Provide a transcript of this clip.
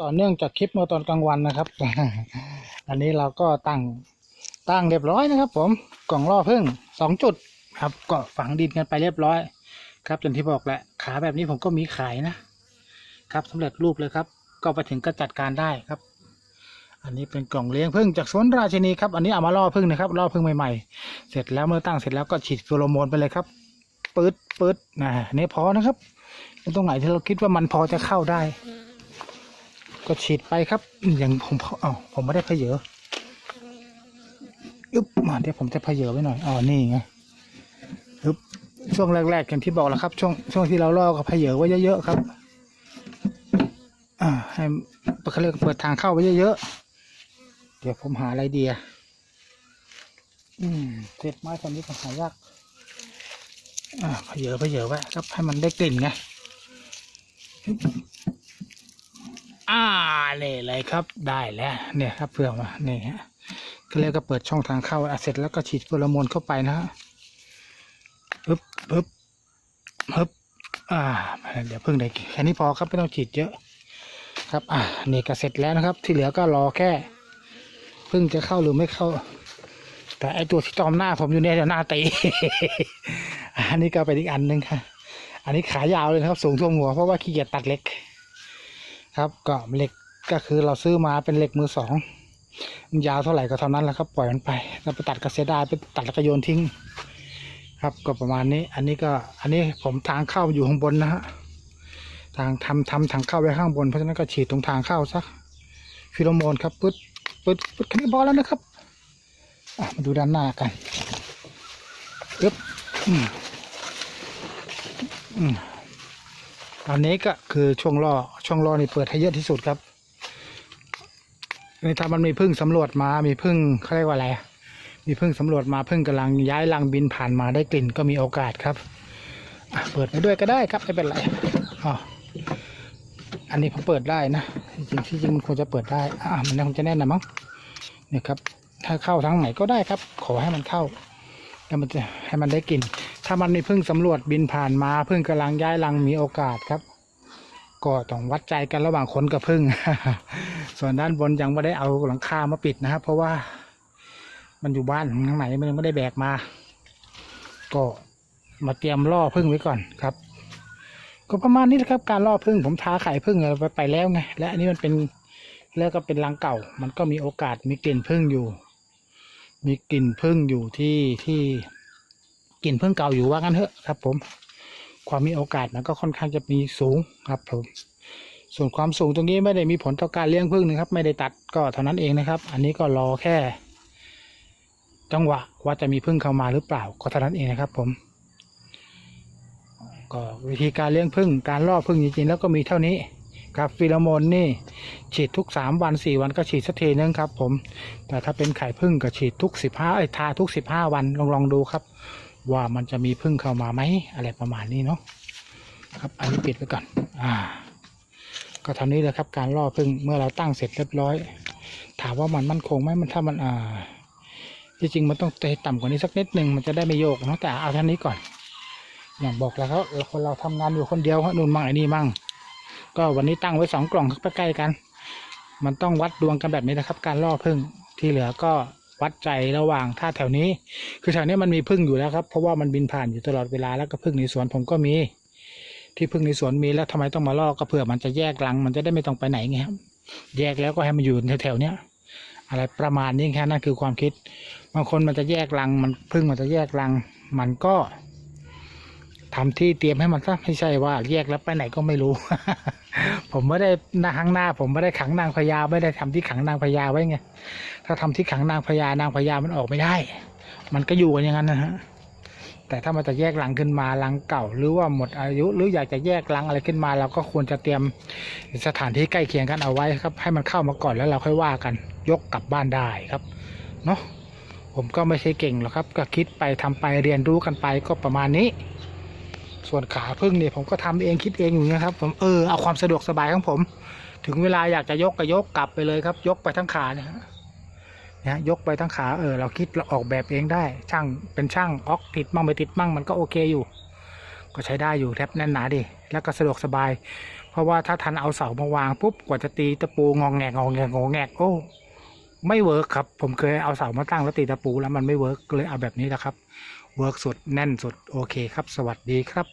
ต่อเนื่องจากคลิปเมื่อตอนกลางวันนะครับ อันนี้เราก็ตั้งตั้งเรียบร้อยนะครับ ผมกล่องล่อพึ่งสองจุดครับก็ฝังดินกันไปเรียบร้อย ครับจนที่บอกแหละขาแบบนี้ผมก็มีขายนะครับสำเร็จรูปเลยครับ ก็ไปถึงก็จัดการได้ครับ อันนี้เป็นกล่องเลี้ยงพึ่งจากสวนราชินีครับอันนี้เอามาล่อพึ่งนะครับล่อพึ่งใหม่ๆ เสร็จแล้วเมื่อตั้งเสร็จแล้วก็ฉีดฟิโรโมนไปเลยครับปืดปืดนะนนี้พอนะครับตรงไหนที่เราคิดว่ามันพอจะเข้าได้ ก็ฉีดไปครับอย่างผมเอ๋อผมไม่ได้เพเยออึ๊บมาเดี๋ยวผมจะเพเยอไว้หน่อยอ๋อนี่ไงอึ๊บช่วงแรกๆอย่างที่บอกแล้วครับ ช่วงช่วงที่เราล่อก็เพเยอไว้เยอะๆครับ อ่า ให้เขาเรียกเปิดทางเข้าไว้เยอะๆเดี๋ยวผมหาอะไรดีอะอืมเศษไม้ตอนนี้ก็หายากอ่าเพเยอเพเยอไว้ครับ ให้มันได้กลิ่นไง อ่าเลยเลยครับได้แล้วเนี่ยครับเพื่อมานี่ฮะก็เรียกก็เปิดช่องทางเข้าอะเสร็จแล้วก็ฉีดโฟโรโมนเข้าไปนะฮะปึ๊บปึ๊บปึ๊บอ่า เดี๋ยวเพิ่งได้แค่นี้พอครับไม่ต้องฉีดเยอะ ครับ อ่านี่ก็เสร็จแล้วนะครับ ที่เหลือก็รอแค่เพิ่งจะเข้าหรือไม่เข้า แต่ไอตัวที่จอมหน้าผมอยู่เนี่ยเดี๋ยวหน้าตีอันนี้ก็เป็นอีกอันหนึ่งค่ะ อันนี้ขายาวเลยนะครับ สูงท่วมหัวเพราะว่าขี้เกียจตัดเล็ก ครับก็เหล็กก็คือเราซื้อมาเป็นเหล็กมือสองมันยาวเท่าไหร่ก็เท่านั้นแหละครับปล่อยมันไปเราไปตัดก็เสียดายไปตัดแล้วก็โยนทิ้ง ครับก็ประมาณนี้ อันนี้ก็อันนี้ผมทางเข้าอยู่ข้างบนนะฮะทางทำทำทางเข้าไว้ข้างบนเพราะฉะนั้นก็ฉีดตรงทางเข้าสักฟิโรโมนครับปึ๊ดปึ๊ดปึ๊ดแค่นี้พอแล้วนะครับมาดูด้านหน้ากันปึ๊บอืมอืมอันนี้ก็คือช่วงล่อ ช่วงล่อนี่เปิดให้เยอะที่สุดครับในถ้ามันมีพึ่งสำรวจมา มีพึ่งเขาเรียกว่าอะไร มีพึ่งสำรวจมาพึ่งกำลังย้ายรังบินผ่านมาได้กลิ่นก็มีโอกาสครับ เปิดไปด้วยก็ได้ครับไม่เป็นไรอ๋ออันนี้ผมเปิดได้นะจริงๆที่จริงมันควรจะเปิดได้อ่ามันคงจะแน่นนะมั้งเนี่ยครับ ถ้าเข้าทางไหนก็ได้ครับ ขอให้มันเข้าแล้วมันจะให้มันได้กลิ่นถ้ามันมีพึ่งสำรวจบินผ่านมาพึ่งกำลังย้ายรังมีโอกาสครับ ก็ต้องวัดใจกันระหว่างคนกับพึ่ง ส่วนด้านบนยังไม่ได้เอาหลังคามาปิดนะครับ เพราะว่ามันอยู่บ้านข้างไหนมันยังไม่ได้แบกมา ก็มาเตรียมล่อพึ่งไว้ก่อนครับ ก็ประมาณนี้แหละครับ การล่อพึ่งผมท้าไข่พึ่งเอไปไปแล้วไง และอันนี้มันเป็นแล้วก็เป็นรังเก่า มันก็มีโอกาสมีกลิ่นพึ่งอยู่ มีกลิ่นพึ่งอยู่ที่ที่กลิ่นพึ่งเก่าอยู่ว่างั้นเถอะครับผม ความมีโอกาสมันก็ค่อนข้างจะมีสูงครับผมส่วนความสูงตรงนี้ไม่ได้มีผลต่อการเลี้ยงพึ่งนะครับ ไม่ได้ตัดก็เท่านั้นเองนะครับ อันนี้ก็รอแค่ จังหวะว่าจะมีพึ่งเข้ามาหรือเปล่าก็เท่านั้นเองนะครับ ผม ก็วิธีการเลี้ยงพึ่งการล่อพึ่งจริงๆแล้วก็มีเท่านี้ครับฟิโลโมนนี่ ฉีดทุกสามวันสี่วันก็ฉีดสักทีนึงครับ ผม แต่ถ้าเป็นไข่พึ่งก็ฉีดทุกสิบห้าไอ้ทาทุกสิบห้าวันลองลองดูครับ ว่ามันจะมีพึ่งเข้ามาไหมอะไรประมาณนี้เนาะครับอันนี้ปิดไว้ก่อนอ่า ก็ท่านี้แหละครับ การล่อพึ่งเมื่อเราตั้งเสร็จเรียบร้อย ถามว่ามันมั่นคงไหมมันถ้ามันอ่าที่จริงมันต้องเตะต่ำกว่านี้สักนิดหนึ่งมันจะได้ไม่โยกเนาะแต่เอาท่านี้ก่อน อย่างบอกแล้วครับคนเราทำงานอยู่คนเดียวครับนู่นมั่งไอ้นี่มั่ง ก็วันนี้ตั้งไว้สองกล่องใกล้ๆกัน มันต้องวัดดวงกันแบบนี้นะครับ การล่อพึ่งที่เหลือก็ วัดใจระหว่างถ้าแถวนี้ คือแถวนี้มันมีพึ่งอยู่แล้วครับ เพราะว่ามันบินผ่านอยู่ตลอดเวลาแล้วก็พึ่งในสวนผมก็มี ที่พึ่งในสวนมีแล้วทำไมต้องมาล่อก็เผื่อมันจะแยกรัง มันจะได้ไม่ต้องไปไหนไงครับ แยกแล้วก็ให้มันอยู่แถวๆเนี้ยอะไรประมาณนี้แค่นั้นคือความคิด บางคนมันจะแยกรัง มันพึ่งมันจะแยกรัง มันก็ ทำที่เตรียมให้มันซะไม่ใช่ว่าแยกแล้วไปไหนก็ไม่รู้ ผมไม่ได้หน้าข้างหน้า ผมไม่ได้ขังนางพญาไม่ได้ทำที่ขังนางพญาไว้ไงถ้าทำที่ขังนางพญานางพญามันออกไม่ได้ มันก็อยู่กันอย่างนั้นนะฮะแต่ถ้ามันจะแยกรังขึ้นมารังเก่า หรือว่าหมดอายุหรืออยากจะแยกรังอะไรขึ้นมา เราก็ควรจะเตรียมสถานที่ใกล้เคียงกันเอาไว้ครับ ให้มันเข้ามาก่อนแล้วเราค่อยว่ากัน ยกกลับบ้านได้ครับเนาะผมก็ไม่ใช่เก่งหรอกครับ ก็คิดไปทำไปเรียนรู้กันไปก็ประมาณนี้ ส่วนขาพึ่งเนี่ยผมก็ทำเองคิดเองอยู่นะครับ ผมเออเอาความสะดวกสบายของผม ถึงเวลาอยากจะยกก็ยกกลับไปเลยครับ ยกไปทั้งขาเนี่ยนะยกไปทั้งขาเออเราคิดเราออกแบบเองได้ ช่างเป็นช่างอ็อกติดมั่งไม่ติดมั่งมันก็โอเคอยู่ ก็ใช้ได้อยู่แทบแน่นหนาดิแล้วก็สะดวกสบาย เพราะว่าถ้าทันเอาเสามาวางปุ๊บกว่าจะตีตะปูงองแงงองแงงองแงกโอ้ไม่เวิร์กครับ ผมเคยเอาเสามาตั้งแล้วตีตะปูแล้วมันไม่เวิร์กเลยเอาแบบนี้แหละครับ เวิร์กสุดแน่นสุดโอเคครับ สวัสดีครับ